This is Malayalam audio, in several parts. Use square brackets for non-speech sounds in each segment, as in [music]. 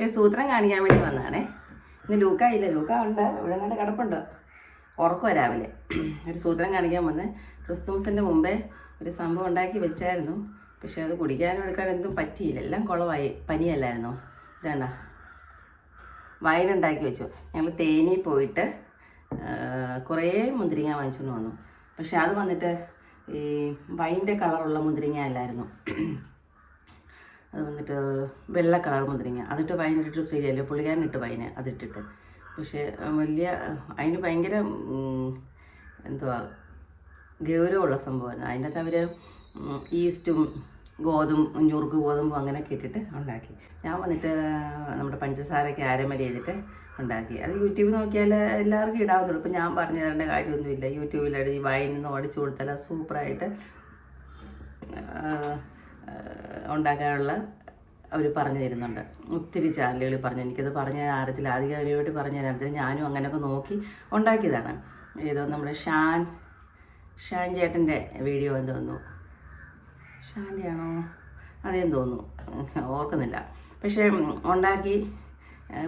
ഒരു സൂത്രം കാണിക്കാൻ വേണ്ടി വന്നതാണേ. ഇന്ന് ലൂക്ക ഇല്ല. ലൂക്ക ഉണ്ട്. ഇവിടെ കണ്ട് കിടപ്പുണ്ട്. ഉറക്കുമോ രാവിലെ. ഒരു സൂത്രം കാണിക്കാൻ വന്നേ. ക്രിസ്തുമസിന്റെ മുമ്പേ ഒരു സംഭവം ഉണ്ടാക്കി വെച്ചായിരുന്നു. പക്ഷേ അത് കുടിക്കാനും എടുക്കാനും എന്തും പറ്റിയില്ല. എല്ലാം കുളമായി പനിയല്ലായിരുന്നു? ഇതാണ്ട. വൈൻ വെച്ചു. ഞങ്ങൾ തേനി പോയിട്ട് കുറേ മുന്തിരിങ്ങ വാങ്ങിച്ചുകൊണ്ട് വന്നു. പക്ഷെ അത് വന്നിട്ട് ഈ വൈന്റെ കളറുള്ള മുന്തിരിങ്ങ അല്ലായിരുന്നു. അത് വന്നിട്ട് വെള്ള കളർ മുന്തിരിങ്ങ. അതിട്ട് വൈനിട്ട് ശരിയല്ലേ പുള്ളിക്കാരനിട്ട് വൈന് അതിട്ടിട്ട്. പക്ഷേ വലിയ അതിന് ഭയങ്കര എന്തുവാ ഗൗരവമുള്ള സംഭവമാണ് അതിന്റെ അകത്ത് അവർ ഈസ്റ്റും ഗോതമ്പ് ഞുറുക്ക് ഗോതമ്പും അങ്ങനെയൊക്കെ ഇട്ടിട്ട് ഉണ്ടാക്കി. ഞാൻ വന്നിട്ട് നമ്മുടെ പഞ്ചസാര ആരമര ചെയ്തിട്ട് ഉണ്ടാക്കി. അത് യൂട്യൂബ് നോക്കിയാൽ എല്ലാവർക്കും ഇടാവുന്നുള്ളൂ ഇപ്പം ഞാൻ പറഞ്ഞു തരേണ്ട കാര്യമൊന്നുമില്ല. യൂട്യൂബിൽ ഈ നിന്ന് ഓടിച്ചു കൊടുത്താൽ സൂപ്പറായിട്ട് ഉണ്ടാക്കാനുള്ള അവർ പറഞ്ഞു തരുന്നുണ്ട്. ഒത്തിരി ചാനലുകൾ പറഞ്ഞു എനിക്കത് പറഞ്ഞ അറിയത്തില്ല ആധികാരികമായിട്ട് പറഞ്ഞു തരാൻ ഞാനും അങ്ങനെയൊക്കെ നോക്കി ഉണ്ടാക്കിയതാണ്. ഏതോ നമ്മുടെ ഷാൻ ഷാൻ ചേട്ടന്റെ വീഡിയോ എന്ന് തോന്നുന്നു ഷാന്റെ ആണോ അതേന്ന് തോന്നുന്നു. ഓർക്കുന്നില്ല. പക്ഷേ ഉണ്ടാക്കി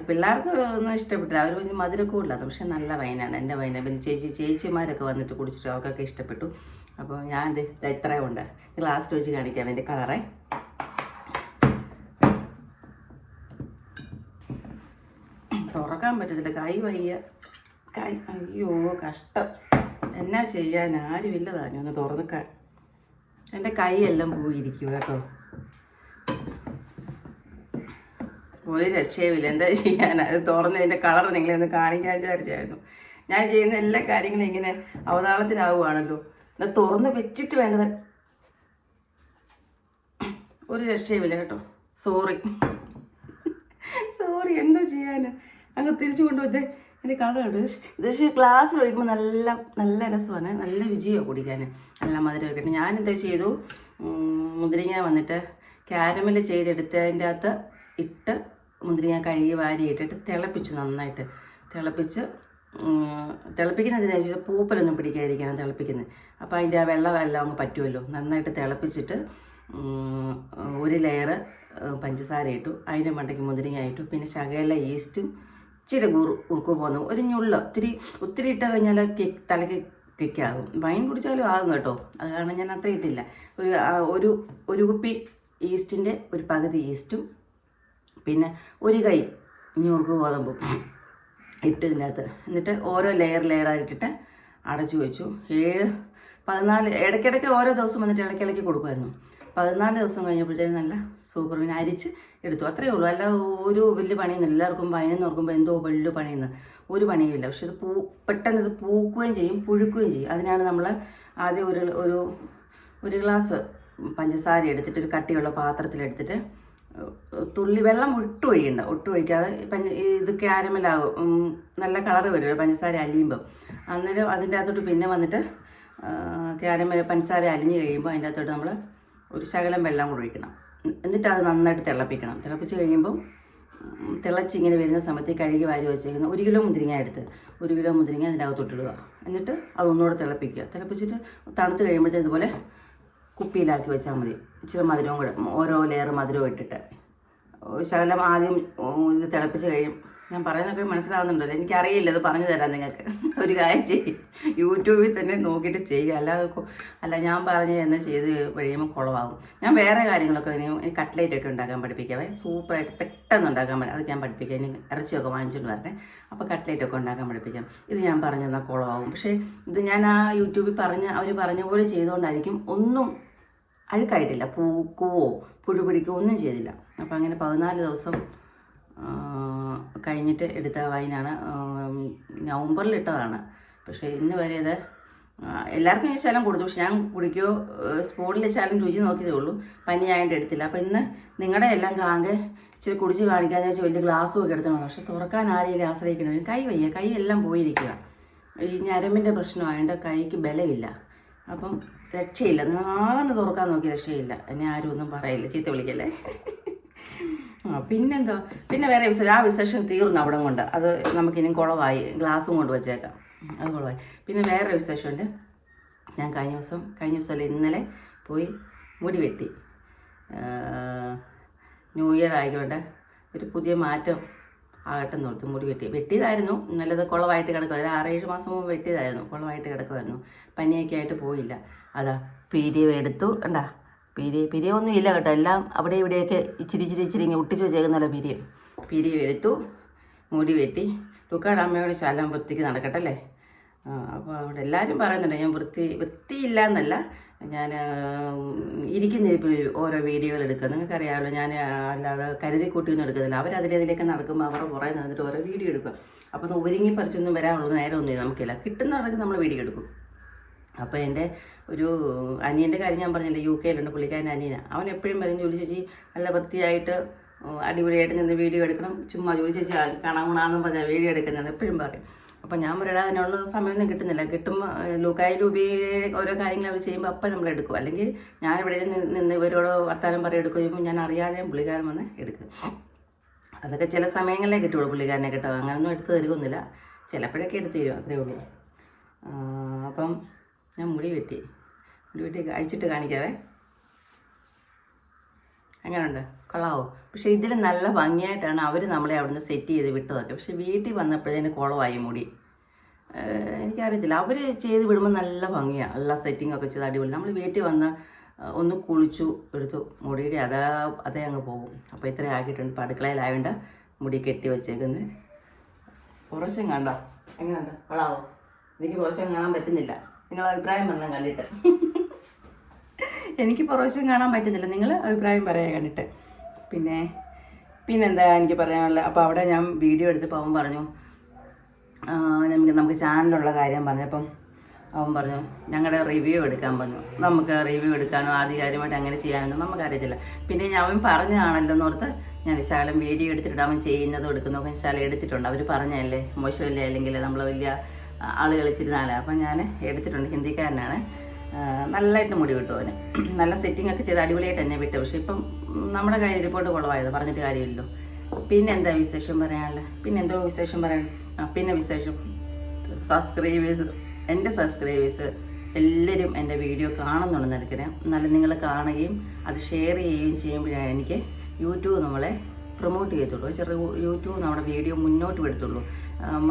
പിള്ളേർക്ക് ഒന്നും ഇഷ്ടപ്പെട്ടില്ല അവർ கொஞ்சം മധുരമൊക്കെ ഇല്ലാത്ത പക്ഷെ നല്ല വൈനാണ് എൻ്റെ വൈന പിന്നെ ചേച്ചി ചേച്ചിമാരൊക്കെ വന്നിട്ട് കുടിച്ചിട്ട് അവർക്കൊക്കെ ഇഷ്ടപ്പെട്ടു അപ്പോൾ ഞാൻ ഇത് ഇത്രയും ഉണ്ട് ഗ്ലാസ്സിൽ വെച്ച് കാണിക്കാം എൻ്റെ കളറേ തുറക്കാൻ പറ്റത്തില്ല കൈ വയ്യ കൈ അയ്യോ കഷ്ടം എന്നാ ചെയ്യാൻ ആരുമില്ല താനും ഒന്ന് തുറന്നിക്കാൻ എൻ്റെ കൈയെല്ലാം പോയിരിക്കും കേട്ടോ ഒരു രക്ഷയുമില്ല. എന്താ ചെയ്യാൻ അത് തുറന്നതിന്റെ കളർ നിങ്ങളെ ഒന്ന് കാണിക്കാൻ വിചാരിച്ചായിരുന്നു. ഞാൻ ചെയ്യുന്ന എല്ലാ കാര്യങ്ങളും ഇങ്ങനെ അവതാളത്തിലാവുകയാണല്ലോ എന്നാൽ തുറന്ന് വെച്ചിട്ട് വേണ്ടത് ഒരു രക്ഷയുമില്ല കേട്ടോ. സോറി സോറി എന്താ ചെയ്യാൻ അങ്ങ് തിരിച്ചു കൊണ്ടുപോയി. എന്റെ കളർ കണ്ടു? ഇത് പക്ഷേ ഗ്ലാസ്സിൽ ഒഴിക്കുമ്പോൾ നല്ല നല്ല രസമാണ്. നല്ല രുചിയോ കുടിക്കാൻ നല്ല മധുരമൊക്കെ ഉണ്ട് ഞാൻ എന്താ ചെയ്തു? മുന്തിരിങ്ങ വന്നിട്ട് ക്യാരമൽ ചെയ്തെടുത്തതിന്റെ അകത്ത് ഇട്ട് മുന്തിരിങ്ങ കഴുകി വാരി ഇട്ടിട്ട് തിളപ്പിച്ചു നന്നായിട്ട്. തിളപ്പിച്ച് തിളപ്പിക്കുന്നതിനനുസരിച്ച് പൂപ്പലൊന്നും പിടിക്കാതിരിക്കണം തിളപ്പിക്കുന്നത്. അപ്പോൾ അതിന്റെ ആ വെള്ളമെല്ലാം അങ്ങ് പറ്റുമല്ലോ. നന്നായിട്ട് തിളപ്പിച്ചിട്ട് ഒരു ലെയർ പഞ്ചസാര ഇട്ടു. അതിന്റെ മണ്ടയ്ക്ക് മുന്തിരിങ്ങ ഇട്ടു. പിന്നെ ശകല ഈസ്റ്റും ഇച്ചിരി കുറു ഉറുക്കു പോകുന്നു ഒരു ഞുള്ള ഒത്തിരി ഒത്തിരി ഇട്ട് കഴിഞ്ഞാൽ കേക്ക് തലയ്ക്ക് കേക്കാകും. വൈൻ കുടിച്ചാലും ആകും കേട്ടോ. അത് കാരണം ഞാൻ അത്ര ഇട്ടില്ല. ഒരു ഒരു ഒരു കുപ്പി ഈസ്റ്റിന്റെ ഒരു പകുതി ഈസ്റ്റും പിന്നെ ഒരു കൈ ഞുറുക്ക് ഗോതമ്പും ഇട്ട് ഇതിനകത്ത് എന്നിട്ട് ഓരോ ലെയർ ലെയറായിട്ടിട്ട് അടച്ചു വെച്ചു. ഏഴ് പതിനാല് ഇടയ്ക്കിടയ്ക്ക് ഓരോ ദിവസം വന്നിട്ട് ഇളക്കി കൊടുക്കുമായിരുന്നു. പതിനാല് ദിവസം കഴിഞ്ഞപ്പോഴത്തേക്കും നല്ല സൂപ്പർ പിന്നെ അരിച്ച് എടുത്തു. അത്രയേ ഉള്ളൂ. അല്ല ഒരു വലിയ പണിയൊന്നും എല്ലാവർക്കും പതിനൊന്ന് ഓർക്കുമ്പോൾ എന്തോ വലിയ പണിയെന്ന്. ഒരു പണിയുമില്ല പക്ഷെ ഇത് പൂ പെട്ടെന്ന് ഇത് പൂക്കുകയും ചെയ്യും പുഴുക്കുകയും ചെയ്യും. അതിനാണ് നമ്മൾ ആദ്യം ഒരു ഒരു ഒരു ഗ്ലാസ് പഞ്ചസാര എടുത്തിട്ട് ഒരു കട്ടിയുള്ള പാത്രത്തിലെടുത്തിട്ട് തുള്ളി വെള്ളം ഒട്ടും ഒഴിയണ്ട ഒട്ടും ഒഴിക്കാതെ പഞ്ച ഇത് ക്യാരമലാകും നല്ല കളറ് വരുമല്ലോ പഞ്ചസാര അലിയുമ്പം. അന്നേരം അതിന്റെ അകത്തോട്ട് പിന്നെ വന്നിട്ട് ക്യാരമൽ പഞ്ചസാര അലിഞ്ഞ് കഴിയുമ്പോൾ അതിന്റെ അകത്തോട്ട് നമ്മൾ ഒരു ശകലം വെള്ളം കൂടെ ഒഴിക്കണം. എന്നിട്ട് അത് നന്നായിട്ട് തിളപ്പിക്കണം. തിളപ്പിച്ച് കഴിയുമ്പം തിളച്ചിങ്ങനെ വരുന്ന സമയത്ത് കഴുകി വാരി വെച്ചേക്കുന്ന ഒരു കിലോ മുന്തിരിങ്ങ എടുത്ത് ഒരു കിലോ മുന്തിരിങ്ങ അതിന്റെ അകത്തോട്ടിടുക എന്നിട്ട് അതൊന്നുകൂടെ തിളപ്പിക്കുക. തിളപ്പിച്ചിട്ട് തണുത്ത് കഴിയുമ്പോഴത്തേക്കും ഇതുപോലെ കുപ്പിയിലാക്കി വെച്ചാൽ മതി. ഇച്ചിരി മധുരവും കൂടെ ഓരോ ലെയർ മധുരവും ഇട്ടിട്ട്. ശകലം ആദ്യം ഇത് തിളപ്പിച്ച് കഴിയും. ഞാൻ പറയുന്നൊക്കെ മനസ്സിലാവുന്നുണ്ടല്ലോ. എനിക്കറിയില്ല അത് പറഞ്ഞു തരാം നിങ്ങൾക്ക്. [laughs] ഒരു കാര്യം ചെയ്യും. യൂട്യൂബിൽ തന്നെ നോക്കിയിട്ട് ചെയ്യുക. അല്ലാതെ അല്ല ഞാൻ പറഞ്ഞ് എന്ന് ചെയ്ത് കഴിയുമ്പോൾ കുളമാകും ഞാൻ വേറെ കാര്യങ്ങളൊക്കെ ഇനി കട്ട്ലേറ്റ് ഒക്കെ ഉണ്ടാക്കാൻ പഠിപ്പിക്കാവേ. സൂപ്പറായിട്ട് പെട്ടെന്ന് ഉണ്ടാക്കാൻ പറ്റും അത് ഞാൻ പഠിപ്പിക്കാം. ഇനി ഇറച്ചിയൊക്കെ വാങ്ങിച്ചിട്ട് വരട്ടെ. അപ്പോൾ കട്ട്ലേറ്റ് ഒക്കെ ഉണ്ടാക്കാൻ പഠിപ്പിക്കാം. ഇത് ഞാൻ പറഞ്ഞു തന്നാൽ കുളമാകും പക്ഷേ ഇത് ഞാൻ ആ യൂട്യൂബിൽ പറഞ്ഞ് അവർ പറഞ്ഞ പോലെ ചെയ്തുകൊണ്ടായിരിക്കും ഒന്നും അഴുക്കായിട്ടില്ല. പൂക്കുവോ പുഴു ഒന്നും ചെയ്തില്ല. അപ്പോൾ അങ്ങനെ പതിനാല് ദിവസം കഴിഞ്ഞിട്ട് എടുത്ത വൈനാണ്. നവംബറിൽ ഇട്ടതാണ് പക്ഷേ ഇന്ന് വരെ ഇത് എല്ലാവർക്കും ഈ ശലം കൊടുത്തു. പക്ഷെ ഞാൻ കുടിക്കുകയോ സ്പൂണിൽ ശലം രുചി നോക്കിയതേ ഉള്ളൂ. പനിയായിട്ട് എടുത്തില്ല. അപ്പോൾ ഇന്ന് നിങ്ങളുടെ എല്ലാം കാങ്കെ ഇച്ചിരി കുടിച്ച് കാണിക്കാന്ന് വെച്ചാൽ വലിയ ഗ്ലാസ്സും ഒക്കെ എടുത്തു പക്ഷെ തുറക്കാൻ ആരെയും ആശ്രയിക്കണം കൈ വയ്യ. കൈ എല്ലാം പോയിരിക്കുക ഈ ഞരമ്പിന്റെ പ്രശ്നമായതുകൊണ്ട് കൈക്ക് ബലമില്ല. അപ്പം രക്ഷയില്ല. ആകെന്ന് തുറക്കാൻ നോക്കി രക്ഷയില്ല. എന്നെ ആരും ഒന്നും പറയില്ല. ചീത്ത വിളിക്കല്ലേ? പിന്നെന്താ? പിന്നെ വേറെ വിശേഷം. ആ വിശേഷം തീർന്നു അവിടെ കൊണ്ട്. അത് നമുക്കിനി കുളവായി ഗ്ലാസ്സും കൊണ്ട് വെച്ചേക്കാം. അത് കുളവായി പിന്നെ വേറെ വിശേഷമുണ്ട്. ഞാൻ കഴിഞ്ഞ ദിവസം കഴിഞ്ഞ ദിവസമല്ല ഇന്നലെ പോയി മുടി വെട്ടി. ന്യൂ ഇയർ ആയിക്കൊണ്ട് ഒരു പുതിയ മാറ്റം ആകട്ടെ നോർത്ത് മുടി വെട്ടി. വെട്ടിയതായിരുന്നു. നല്ലത് കുളമായിട്ട് ഒരു ആറേഴ് മാസം മുമ്പ് വെട്ടിയതായിരുന്നു. കുളമായിട്ട് കിടക്കുമായിരുന്നു പനിയൊക്കെ ആയിട്ട് പോയില്ല. അതാ പീരിയം എടുത്തു. കണ്ടാ പീരിയ ഒന്നും ഇല്ല കേട്ടോ. എല്ലാം അവിടെ ഇവിടെയൊക്കെ ഇച്ചിരി ഇച്ചിരി ഇച്ചിരി ഇങ്ങനെ ഒട്ടിച്ച് വെച്ചേക്കുന്നല്ല പിരിയം എടുത്തു. മുടി വെട്ടി. ലുക്കാട് അമ്മയോട് വൃത്തിക്ക് നടക്കട്ടെ അല്ലേ? അപ്പോൾ അവിടെ എല്ലാവരും പറയുന്നുണ്ട്. ഞാൻ വൃത്തി വൃത്തിയില്ല എന്നല്ല ഞാൻ ഇരിക്കുന്ന ഓരോ വീഡിയോകൾ എടുക്കുക. നിങ്ങൾക്കറിയാമല്ലോ ഞാൻ അല്ലാതെ കരുതി കൂട്ടിയൊന്നും എടുക്കുന്നില്ല അവർ അതിലേതിലേക്ക് നടക്കുമ്പോൾ അവരുടെ പുറകെ നടന്നിട്ട് ഓരോ വീഡിയോ എടുക്കുക. അപ്പോൾ അത് ഒരുങ്ങി പറിച്ചൊന്നും വരാനുള്ള നേരമൊന്നും നമുക്കില്ല. കിട്ടുന്ന നടക്ക് നമ്മൾ വീഡിയോ എടുക്കും. അപ്പോൾ എന്റെ ഒരു അനിയന്റെ കാര്യം ഞാൻ പറഞ്ഞില്ല യു കെയിലുണ്ട്. പുള്ളിക്കാരന്റെ അനിയന. അവൻ എപ്പോഴും പറയും ജോലി ചേച്ചി നല്ല വൃത്തിയായിട്ട് അടിപൊളിയായിട്ട് നിന്ന് വീഡിയോ എടുക്കണം. ചുമ്മാ ജോലി ചേച്ചി കാണാൻ ഗുണമെന്നും പറഞ്ഞാൽ വീഡിയോ എടുക്കുന്നത്. എപ്പോഴും പറയും. അപ്പം ഞാൻ പറയണ അതിനുള്ള സമയമൊന്നും കിട്ടുന്നില്ല. കിട്ടുമ്പോൾ ലൂക്കായി ലൂബിയുടെ ഓരോ കാര്യങ്ങൾ അവർ ചെയ്യുമ്പോൾ അപ്പം നമ്മൾ എടുക്കും. അല്ലെങ്കിൽ ഞാൻ ഇവിടെ നിന്ന് ഇവരോട് വർത്തമാനം പറയും എടുക്കും. ചെയ്യുമ്പോൾ ഞാൻ അറിയാതെ പുള്ളിക്കാരൻ വന്ന് എടുക്കും. അതൊക്കെ ചില സമയങ്ങളിലേ കിട്ടുള്ളൂ പുള്ളിക്കാരനെ കിട്ടും. അങ്ങനൊന്നും എടുത്ത് തരുമൊന്നുമില്ല ചിലപ്പോഴൊക്കെ എടുത്ത് തരും അത്രേ ഉള്ളൂ. അപ്പം ഞാൻ മുടി വെട്ടി. മുടി വെട്ടി അഴിച്ചിട്ട് കാണിക്കാവേ. ഉണ്ട് കൊള്ളാവോ? പക്ഷേ ഇതിൽ നല്ല ഭംഗിയായിട്ടാണ് അവർ നമ്മളെ അവിടുന്ന് സെറ്റ് ചെയ്ത് വിട്ടതൊക്കെ. പക്ഷേ വീട്ടിൽ വന്നപ്പോഴേ കുളമായി മുടി. എനിക്കറിയത്തില്ല. അവർ ചെയ്ത് വിടുമ്പോൾ നല്ല ഭംഗിയാണ് എല്ലാ സെറ്റിംഗ് ഒക്കെ ചെയ്ത് അടിപൊളി. നമ്മൾ വീട്ടിൽ വന്ന് ഒന്ന് കുളിച്ചു എടുത്തു മുടിയുടെ അതാ അതേ അങ്ങ് പോകും. അപ്പോൾ ഇത്ര ആക്കിയിട്ടുണ്ട്. ഇപ്പോൾ അടുക്കളയിലായതുകൊണ്ട് മുടി കെട്ടി വെച്ചേക്കുന്നത് കുറച്ചും കണ്ടോ. എങ്ങനെയുണ്ട്? കൊള്ളാവോ? എനിക്ക് കുറച്ചും കാണാൻ പറ്റുന്നില്ല. നിങ്ങൾ അഭിപ്രായം പറഞ്ഞാൽ കണ്ടിട്ട്. എനിക്ക് പ്രാവശ്യം കാണാൻ പറ്റുന്നില്ല. നിങ്ങൾ അഭിപ്രായം പറയാൻ കണ്ടിട്ട്. പിന്നെ പിന്നെന്താ എനിക്ക് പറയാനുള്ളത്? അപ്പോൾ അവിടെ ഞാൻ വീഡിയോ എടുത്ത് അവൻ പറഞ്ഞു നമുക്ക് നമുക്ക് ചാനലുള്ള കാര്യം പറഞ്ഞപ്പം അവൻ പറഞ്ഞു ഞങ്ങളുടെ റിവ്യൂ എടുക്കാൻ പറഞ്ഞു. നമുക്ക് റിവ്യൂ എടുക്കാനോ ആധികാരികമായിട്ട് അങ്ങനെ ചെയ്യാനോ നമുക്കറിയത്തില്ല. പിന്നെ ഞാൻ അവൻ പറഞ്ഞതാണല്ലോ എന്നോർത്ത് ഞാൻ ശാലം വീഡിയോ എടുത്തിട്ടുണ്ട് അവൻ ചെയ്യുന്നതും എടുക്കുന്നതൊക്കെ ശാലം എടുത്തിട്ടുണ്ട്. അവർ പറഞ്ഞല്ലേ മോശമില്ല? അല്ലെങ്കിൽ നമ്മൾ വലിയ ആൾ കളിച്ചിരുന്നാലേ അപ്പം ഞാൻ എടുത്തിട്ടുണ്ട്. ഹിന്ദിക്കാരനാണ്. നല്ലതായിട്ട് മുടി കിട്ടും അവന്. നല്ല സെറ്റിംഗ് ഒക്കെ ചെയ്ത് അടിപൊളിയായിട്ട് തന്നെ വിട്ടു. പക്ഷേ ഇപ്പം നമ്മുടെ കയ്യിൽ റിപ്പോർട്ട് കുളമായത് പറഞ്ഞിട്ട് കാര്യമില്ലല്ലോ. പിന്നെ എന്താ വിശേഷം പറയാനുള്ള പിന്നെ എന്തോ വിശേഷം പറയാൻ ആ പിന്നെ വിശേഷം. സബ്സ്ക്രൈബേഴ്സ് എന്റെ സബ്സ്ക്രൈബേഴ്സ് എല്ലാവരും എന്റെ വീഡിയോ കാണുന്നുണ്ടെന്ന് എനിക്കറിയാം എന്നാലും നിങ്ങൾ കാണുകയും അത് ഷെയർ ചെയ്യുകയും ചെയ്യുമ്പോഴാണ് എനിക്ക് യൂട്യൂബ് നമ്മളെ പ്രൊമോട്ട് ചെയ്യത്തുള്ളൂ. ചെറിയ യൂട്യൂബ് നമ്മുടെ വീഡിയോ മുന്നോട്ട് വിടത്തുള്ളൂ.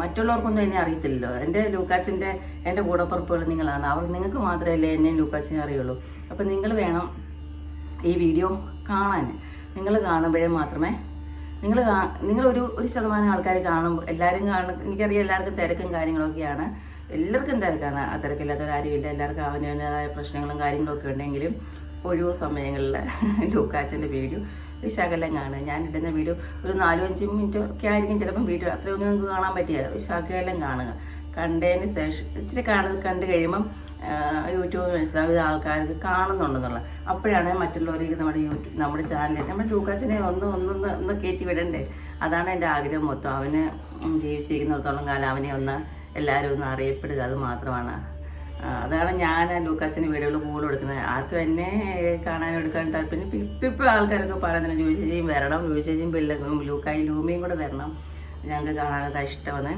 മറ്റുള്ളവർക്കൊന്നും എന്നെ അറിയത്തില്ലല്ലോ. എന്റെ ലൂക്കാച്ചിന്റെ എന്റെ കൂടപ്പുറപ്പുകൾ നിങ്ങളാണ്. അവർ നിങ്ങൾക്ക് മാത്രമല്ലേ എന്നെ ലൂക്കാച്ചിനെ അറിയുള്ളൂ. അപ്പം നിങ്ങൾ വേണം ഈ വീഡിയോ കാണാൻ. നിങ്ങൾ കാണുമ്പോഴേ മാത്രമേ നിങ്ങൾ നിങ്ങളൊരു ഒരു ശതമാനം ആൾക്കാർ കാണും എല്ലാവരും കാണും. എനിക്കറിയാം എല്ലാവർക്കും തിരക്കും കാര്യങ്ങളൊക്കെയാണ്. എല്ലാവർക്കും തിരക്കാണ്. ആ തിരക്കില്ലാത്തവരാരുമില്ല എല്ലാവർക്കും അവനവന്റെതായ പ്രശ്നങ്ങളും കാര്യങ്ങളൊക്കെ ഉണ്ടെങ്കിലും ഒഴിവ് സമയങ്ങളിൽ [laughs] ലൂക്കാച്ചന്റെ വീഡിയോ ഒരു ശകലം കാണുക ഇടുന്ന വീഡിയോ ഒരു നാലും അഞ്ചും മിനിറ്റ് ഒക്കെ ആയിരിക്കും. ചിലപ്പം വീഡിയോ അത്രയൊന്നും നിങ്ങൾക്ക് കാണാൻ പറ്റില്ല. ഒരു ശകലം കാണുക. കണ്ടതിന് ശേഷം ഇച്ചിരി കാണുന്നത് കണ്ടു കഴിയുമ്പം യൂട്യൂബ് മനസ്സിലാവും ആൾക്കാർക്ക് കാണുന്നുണ്ടെന്നുള്ളത്. അപ്പോഴാണ് മറ്റുള്ളവർക്ക് നമ്മുടെ യൂട്യൂബ് നമ്മുടെ ചാനലിൽ നമ്മുടെ ലൂക്കാച്ചിനെ ഒന്ന് ഒന്ന് ഒന്ന് കയറ്റി വിടണ്ടേ? അതാണ് എന്റെ ആഗ്രഹം മൊത്തം. അവന് ജീവിച്ചിരിക്കുന്നിടത്തോളം കാലം അവനെ ഒന്ന് എല്ലാവരും ഒന്ന് അറിയപ്പെടുക അത് മാത്രമാണ്. അതാണ് ഞാൻ ലൂക്കാച്ചിന് വീഡിയോകൾ കൂടുതൽ കൊടുക്കുന്നത് ആർക്കും എന്നെ കാണാനും എടുക്കാൻ താല്പര്യം ഇപ്പം ഇപ്പം ഇപ്പോൾ ആൾക്കാരൊക്കെ ജോലി ചേച്ചിയും വരണം പിള്ളേ ലൂക്കായി ലൂമിയും കൂടെ വരണം. ഞങ്ങൾക്ക് കാണാനത് ഇഷ്ടമാണ്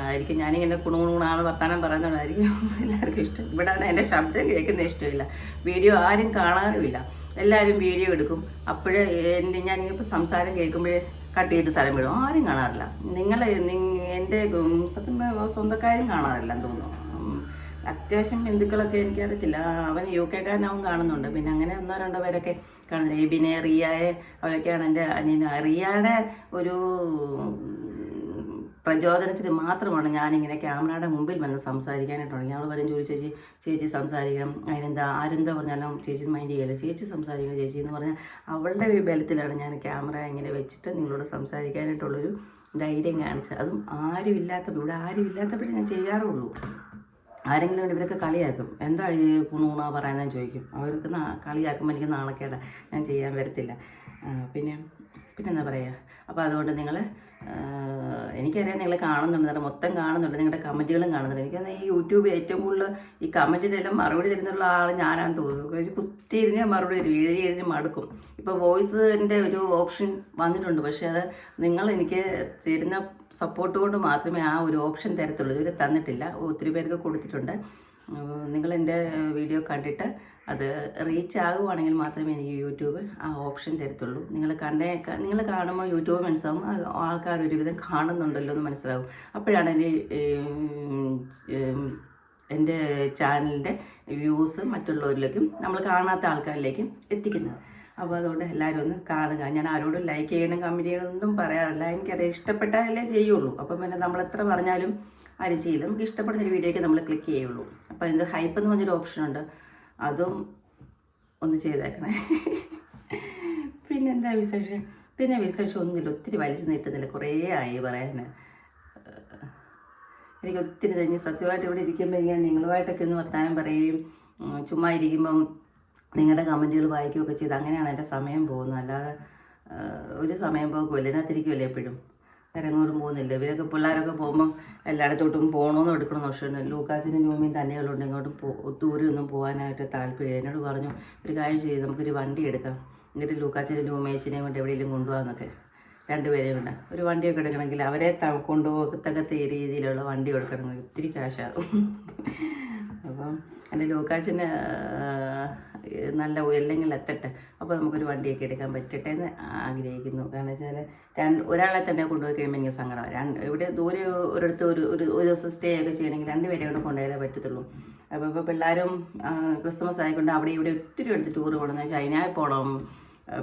ആയിരിക്കും. ഞാനിങ്ങനെ കുണുകുണാന്ന് വർത്താനം പറയുന്നതായിരിക്കും എല്ലാവർക്കും ഇഷ്ടം ഇവിടെയാണ് എന്റെ ശബ്ദം കേൾക്കുന്ന ഇഷ്ടമില്ല വീഡിയോ ആരും കാണാനുമില്ല എല്ലാവരും വീഡിയോ എടുക്കും അപ്പോഴേ എന്റെ ഞാനിപ്പോൾ സംസാരം കേൾക്കുമ്പോഴേ കട്ട് ചെയ്ത് സ്ഥലം വിടും ആരും കാണാറില്ല നിങ്ങൾ എന്റെ സ്വന്തക്കാരും കാണാറില്ല എന്ന് തോന്നുന്നു അത്യാവശ്യം ബന്ധുക്കളൊക്കെ എനിക്കറിയത്തില്ല അവൻ യു കെക്കാരൻ അവൻ കാണുന്നുണ്ട് പിന്നെ അങ്ങനെ ഒന്നോ രണ്ടോ പേരൊക്കെ കാണുന്നില്ല എബിനെ റിയായെ അവരൊക്കെയാണ് എന്റെ അനിയൻ റിയയുടെ ഒരു പ്രചോദനത്തിന് മാത്രമാണ് ഞാനിങ്ങനെ ക്യാമറയുടെ മുമ്പിൽ വന്ന് സംസാരിക്കാനായിട്ട് തുടങ്ങി അവൾ പറയും ചോദിച്ചു ചേച്ചി ചേച്ചി സംസാരിക്കണം. അതിനെന്താ ആരെന്താ പറഞ്ഞാലും ചേച്ചി മൈൻഡ് ചെയ്യല്ല? ചേച്ചി സംസാരിക്കണം ചേച്ചി എന്ന് പറഞ്ഞാൽ അവളുടെ ഒരു ബലത്തിലാണ് ഞാൻ ക്യാമറ ഇങ്ങനെ വെച്ചിട്ട് നിങ്ങളോട് സംസാരിക്കാനായിട്ടുള്ളൊരു ധൈര്യം കാണിച്ചത്. അതും ആരും ഇല്ലാത്തപ്പോൾ ഇവിടെ ആരും ഇല്ലാത്തപ്പോഴേ ഞാൻ ചെയ്യാറുള്ളൂ. ആരെങ്കിലും ഉണ്ട് ഇവരൊക്കെ കളിയാക്കും. എന്താ ഈ കുണുണ പറയുന്നതെന്ന് ചോദിക്കും. അവർക്ക് കളിയാക്കുമ്പോൾ എനിക്ക് നാണക്കേടാ. ഞാൻ ചെയ്യാൻ വരത്തില്ല. പിന്നെ പിന്നെന്താ പറയുക അപ്പോൾ അതുകൊണ്ട് നിങ്ങൾ എനിക്കറിയാം നിങ്ങൾ കാണുന്നുണ്ട്. നിങ്ങളുടെ മൊത്തം കാണുന്നുണ്ട്. നിങ്ങളുടെ കമന്റുകളും കാണുന്നുണ്ട്. എനിക്കത് ഈ യൂട്യൂബിൽ ഏറ്റവും കൂടുതൽ ഈ കമന്റിനെല്ലാം മറുപടി തരുന്നുള്ള ആൾ ഞാനാണ് തോന്നുന്നു. കുത്തിയിരുന്ന് മറുപടി തരും. എഴുതി എഴുതി മടുക്കും. ഇപ്പോൾ വോയിസിന്റെ ഒരു ഓപ്ഷൻ വന്നിട്ടുണ്ട്. പക്ഷേ അത് നിങ്ങൾ എനിക്ക് തരുന്ന സപ്പോർട്ട് കൊണ്ട് മാത്രമേ ആ ഒരു ഓപ്ഷൻ തരത്തുള്ളൂ. ഇതുവരെ തന്നിട്ടില്ല. ഒത്തിരി പേർക്ക് കൊടുത്തിട്ടുണ്ട്. നിങ്ങൾ എന്റെ വീഡിയോ കണ്ടിട്ട് അത് റീച്ച് ആകുവാണെങ്കിൽ മാത്രമേ എനിക്ക് യൂട്യൂബ് ആ ഓപ്ഷൻ തരത്തുള്ളൂ. നിങ്ങൾ കണ്ടേ നിങ്ങൾ കാണുമ്പോൾ യൂട്യൂബ് മനസ്സിലാവും ആൾക്കാർ ഒരുവിധം കാണുന്നുണ്ടല്ലോ എന്ന് മനസ്സിലാവും. അപ്പോഴാണ് എന്റെ എന്റെ ചാനലിന്റെ വ്യൂസ് മറ്റുള്ളവരിലേക്കും നമ്മൾ കാണാത്ത ആൾക്കാരിലേക്കും എത്തിക്കുന്നത്. അപ്പോൾ അതുകൊണ്ട് എല്ലാവരും ഒന്ന് കാണുക. ഞാൻ ആരോടും ലൈക്ക് ചെയ്യണം കമന്റ് ചെയ്യണം ഒന്നും പറയാറില്ല. എനിക്കത് ഇഷ്ടപ്പെട്ടാലേ ചെയ്യുള്ളൂ. അപ്പം പിന്നെ നമ്മൾ എത്ര പറഞ്ഞാലും ആരും ചെയ്യില്ല. നമുക്ക് ഇഷ്ടപ്പെടുന്ന ഒരു വീഡിയോയ്ക്ക് നമ്മൾ ക്ലിക്ക് ചെയ്യുള്ളൂ. അപ്പോൾ ഇതിന്റെ ഹൈപ്പ് എന്ന് പറഞ്ഞൊരു ഓപ്ഷൻ ഉണ്ട്. അതും ഒന്ന് ചെയ്തേക്കണേ. പിന്നെന്താ വിശേഷം? പിന്നെ വിശേഷം ഒന്നുമില്ല. ഒത്തിരി വലിച്ചു നീട്ടുന്നില്ല. കുറേ ആയി പറയാൻ എനിക്ക് ഒത്തിരി തന്നെ സത്യമായിട്ട് ഇവിടെ ഇരിക്കുമ്പോൾ ഞാൻ നിങ്ങളുമായിട്ടൊക്കെ ഒന്ന് വർത്താനം പറയുകയും ചുമ്മാ ഇരിക്കുമ്പം നിങ്ങളുടെ കമന്റുകൾ വായിക്കുകയൊക്കെ ചെയ്ത് അങ്ങനെയാണ് എന്റെ സമയം പോകുന്നത്. അല്ലാതെ ഒരു സമയം പോകുമല്ലോ ഇതിനകത്തിരിക്കുമല്ലേ എപ്പോഴും? വേറെ എങ്ങോട്ടും പോകുന്നില്ല. ഇവരൊക്കെ പിള്ളേരൊക്കെ പോകുമ്പോൾ എല്ലായിടത്തോട്ടും പോകണമെന്നും എടുക്കണമെന്ന് പക്ഷേ ലൂക്കാസിനും ന്യൂമിയും തന്നെയുള്ളതുകൊണ്ട് ഇങ്ങോട്ടും പോ ദൂരെയൊന്നും പോകാനായിട്ട് താല്പര്യം എന്നോട് പറഞ്ഞു ഒരു കാര്യം ചെയ്ത് നമുക്കൊരു വണ്ടി എടുക്കാം. എന്നിട്ട് ലൂക്കാസിന്റെ ന്യൂമേശിനെ കൊണ്ട് എവിടെയെങ്കിലും കൊണ്ടുപോകാമെന്നൊക്കെ രണ്ടുപേരെയും കൊണ്ട്. ഒരു വണ്ടിയൊക്കെ എടുക്കണമെങ്കിൽ അവരെ കൊണ്ടുപോകത്തക്കത്തെ രീതിയിലുള്ള വണ്ടി എടുക്കണമെങ്കിൽ ഒത്തിരി കാശാകും അപ്പം എന്റെ ലൂക്കാച്ചിന് നല്ല ഉയർലെങ്കിൽ എത്തട്ടെ. അപ്പോൾ നമുക്കൊരു വണ്ടിയൊക്കെ എടുക്കാൻ പറ്റട്ടെ എന്ന് ആഗ്രഹിക്കുന്നു. കാരണം വെച്ചാൽ രണ്ട് ഒരാളെ തന്നെ കൊണ്ടുപോയി കഴിയുമ്പോൾ എനിക്ക് സങ്കടമാണ് രണ്ട് ഇവിടെ ദൂരെ ഒരിടത്ത് ഒരു ഒരു ദിവസം സ്റ്റേ ഒക്കെ ചെയ്യണമെങ്കിൽ രണ്ട് പേരെ കൂടെ കൊണ്ടുപോയാലേ പറ്റത്തുള്ളൂ. അപ്പോൾ ഇപ്പോൾ പിള്ളേരും ക്രിസ്മസ് ആയിക്കൊണ്ട് അവിടെ ഇവിടെ ഒത്തിരി എടുത്ത് ടൂർ പോകണം. ചൈനയിൽ പോകണം.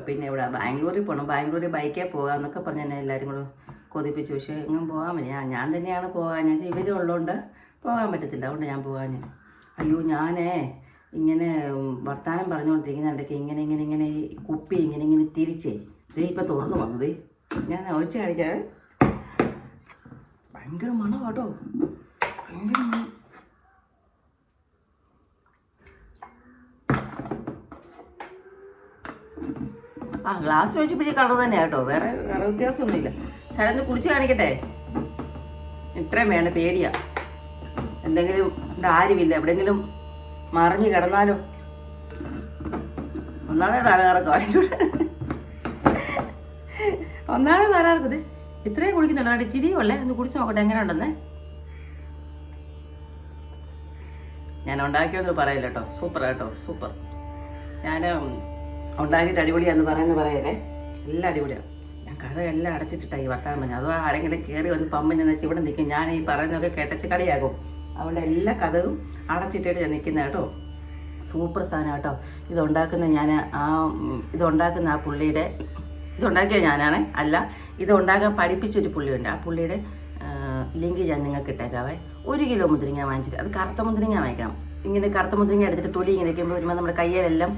പിന്നെ ഇവിടെ ബാംഗ്ലൂരിൽ പോകണം. ബാംഗ്ലൂരിൽ ബൈക്കേ പോകാം എന്നൊക്കെ പറഞ്ഞ് തന്നെ എല്ലാവരും കൂടെ കൊതിപ്പിച്ചു. പക്ഷേ എങ്ങും പോകാൻ പറ്റില്ല. ഞാൻ ഞാൻ തന്നെയാണ് പോകാൻ. ഞാൻ ഇവരുള്ളതുകൊണ്ട് പോകാൻ പറ്റത്തില്ല. അതുകൊണ്ട് ഞാൻ പോകാൻ അയ്യോ ഞാനേ ഇങ്ങനെ വർത്തമാനം പറഞ്ഞുകൊണ്ടിരിക്കുന്ന ഇടയ്ക്ക് ഇങ്ങനെ ഇങ്ങനെ ഇങ്ങനെ കുപ്പി ഇങ്ങനെ ഇങ്ങനെ തിരിച്ചേ. ദേ ഇപ്പം തുറന്നു വന്നത്. ഞാൻ ഒഴിച്ച് കാണിക്കാവേ ഭയങ്കര മണം കേട്ടോ ഭയങ്കര മണം ആ ഗ്ലാസ് വെച്ചപ്പോഴേ കളർ തന്നെ കേട്ടോ. വേറെ വേറെ വ്യത്യാസമൊന്നുമില്ല. ശരന്ന് കുടിച്ച് കാണിക്കട്ടെ? ഇത്രയും വേണ്ട പേടിയാ. എന്തെങ്കിലും ഇവിടെ ആരുമില്ല. എവിടെയെങ്കിലും മറിഞ്ഞു കിടന്നാലോ? ഒന്നാമതേ തലകറക്കം അതിന്റെ ഒന്നാമതേ തലകറക്കും ഇത് ഇത്രയും കുടിക്കുന്നുണ്ടോ അവിടെ ചിരിയുള്ളേ? ഒന്ന് കുടിച്ച് നോക്കട്ടെ എങ്ങനെ ഉണ്ടെന്നേ? ഞാൻ ഉണ്ടാക്കിയൊന്നും പറയില്ല കേട്ടോ. സൂപ്പർ കേട്ടോ സൂപ്പർ. ഞാൻ ഉണ്ടാക്കിയിട്ട് അടിപൊളിയാന്ന് പറയുന്ന പറയല്ലേ? എല്ലാം അടിപൊളിയാണ് ഞാൻ കഥ എല്ലാം അടച്ചിട്ടിട്ടായി ഈ വർത്താനം പറഞ്ഞു അതോ ആരെങ്കിലും കയറി വന്ന് പമ്പിൽ നിന്ന് ഇവിടെ നിൽക്കും. ഞാൻ ഈ പറയുന്നതൊക്കെ കേട്ടച്ച് കളിയാകും അതുകൊണ്ട് എല്ലാ കഥവും അടച്ചിട്ടിട്ട് ഞാൻ നിൽക്കുന്ന കേട്ടോ. സൂപ്പർ സാധനം കേട്ടോ. ഇതുണ്ടാക്കുന്ന ഞാൻ ആ ഇതുണ്ടാക്കുന്ന ആ പുള്ളിയുടെ ഇതുണ്ടാക്കിയ ഞാനാണ്. അല്ല ഇതുണ്ടാക്കാൻ പഠിപ്പിച്ചൊരു പുള്ളിയുണ്ട്. ആ പുള്ളിയുടെ ലിങ്ക് ഞാൻ നിങ്ങൾക്ക് ഇട്ടേക്കാവേ. ഒരു കിലോ മുന്തിരിങ്ങ വാങ്ങിച്ചിട്ട് അത് കറുത്ത മുന്തിരിങ്ങ വാങ്ങിക്കണം. ഇങ്ങനെ കറുത്ത മുന്തിരിങ്ങ എടുത്തിട്ട് തൊലി ഇങ്ങനെ വയ്ക്കുമ്പോൾ വരുമ്പോൾ നമ്മുടെ കയ്യിലെല്ലാം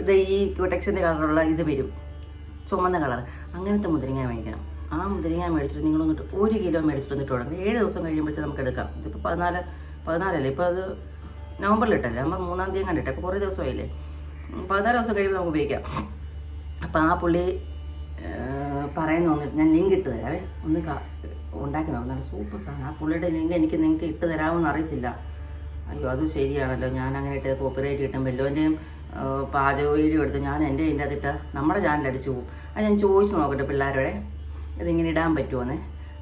ഇത് ഈ ക്യൂടെക്സിന്റെ കളറുള്ള ഇത് വരും. ചുമന്ന കളർ അങ്ങനത്തെ മുന്തിരിങ്ങ മേടിക്കണം ആ മുന്തിരിങ്ങ മേടിച്ചിട്ട് നിങ്ങളൊന്നിട്ട് ഒരു കിലോ മേടിച്ചിട്ട് വന്നിട്ട് തുടങ്ങും. ഏഴ് ദിവസം കഴിയുമ്പോഴത്തേക്ക് നമുക്ക് എടുക്കാം. ഇതിപ്പോൾ പതിനാല് പതിനാലല്ലേ? ഇപ്പോൾ അത് നവംബറിൽ ഇട്ടല്ലേ നമ്മൾ മൂന്നാം തീയതി കണ്ടിട്ട്. അപ്പോൾ കുറേ ദിവസമായില്ലേ? പതിനാല് ദിവസം കഴിയുമ്പോൾ നമുക്ക് ഉപയോഗിക്കാം. അപ്പോൾ ആ പുള്ളി പറയുന്ന വന്നിട്ട് ഞാൻ ലിങ്ക് ഇട്ട് തരാവേ. ഒന്ന് ഉണ്ടാക്കി നോക്കാം. നല്ല സൂപ്പർ സാധനം. ആ പുള്ളിയുടെ ലിങ്ക് എനിക്ക് നിങ്ങൾക്ക് ഇട്ട് തരാമെന്ന് അറിയത്തില്ല. അയ്യോ അത് ശരിയാണല്ലോ. ഞാൻ അങ്ങനെ ഇട്ട് കോപ്പിറൈറ്റ് കിട്ടും വല്ലവന്റെയും പാചക വീഡിയോ എടുത്ത് ഞാൻ എന്റെ അതിന്റെ അതിട്ട് നമ്മുടെ ചാനൽ പോകും അത് ഞാൻ ചോദിച്ചു നോക്കട്ടെ പിള്ളേരോടെ. ഇതിങ്ങനെ ഇടാൻ പറ്റുമോന്ന്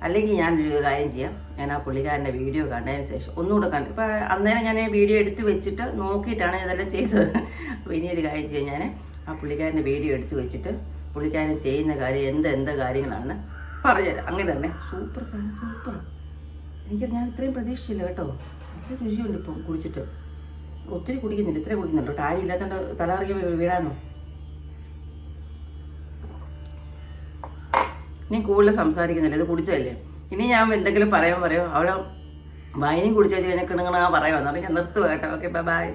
അല്ലെങ്കിൽ ഞാനൊരു കാര്യം ചെയ്യാം. ഞാൻ ആ പുള്ളിക്കാരന്റെ വീഡിയോ കണ്ടതിന് ശേഷം ഒന്നുകൂടെ കണ്ട് ഇപ്പം അന്നേരം ഞാൻ വീഡിയോ എടുത്ത് വെച്ചിട്ട് നോക്കിയിട്ടാണ് ഇതെല്ലാം ചെയ്തത്. അപ്പോൾ ഇനി ഒരു കാര്യം ചെയ്യാം. ഞാൻ ആ പുള്ളിക്കാരന്റെ വീഡിയോ എടുത്ത് വെച്ചിട്ട് പുള്ളിക്കാരൻ ചെയ്യുന്ന കാര്യം എന്ത് എന്ത് കാര്യങ്ങളാണെന്ന് പറഞ്ഞുതരാം. അങ്ങനെ തന്നെ. സൂപ്പർ സാധനം സൂപ്പർ. എനിക്ക് ഞാൻ ഇത്രയും പ്രതീക്ഷിച്ചില്ല കേട്ടോ. നല്ല രുചിയുണ്ട് ഇപ്പം കുടിച്ചിട്ട്. ഒത്തിരി കുടിക്കുന്നില്ല ഇത്രയും കുടിക്കുന്നുണ്ട് കേട്ടോ. ആരും ഇല്ലാത്തതുകൊണ്ട് തലകറങ്ങി വീഴാനോ? ഇനി കൂടുതൽ സംസാരിക്കുന്നില്ല. ഇത് കുടിച്ചതല്ലേ? ഇനി ഞാൻ എന്തെങ്കിലും പറയാൻ പറയോ? അവളെ വൈനി കുടിച്ചു കഴിഞ്ഞാൽ കിണങ്ങണ പറയാമെന്ന് പറഞ്ഞാൽ ഞാൻ നിർത്തുക കേട്ടോ. Okay bye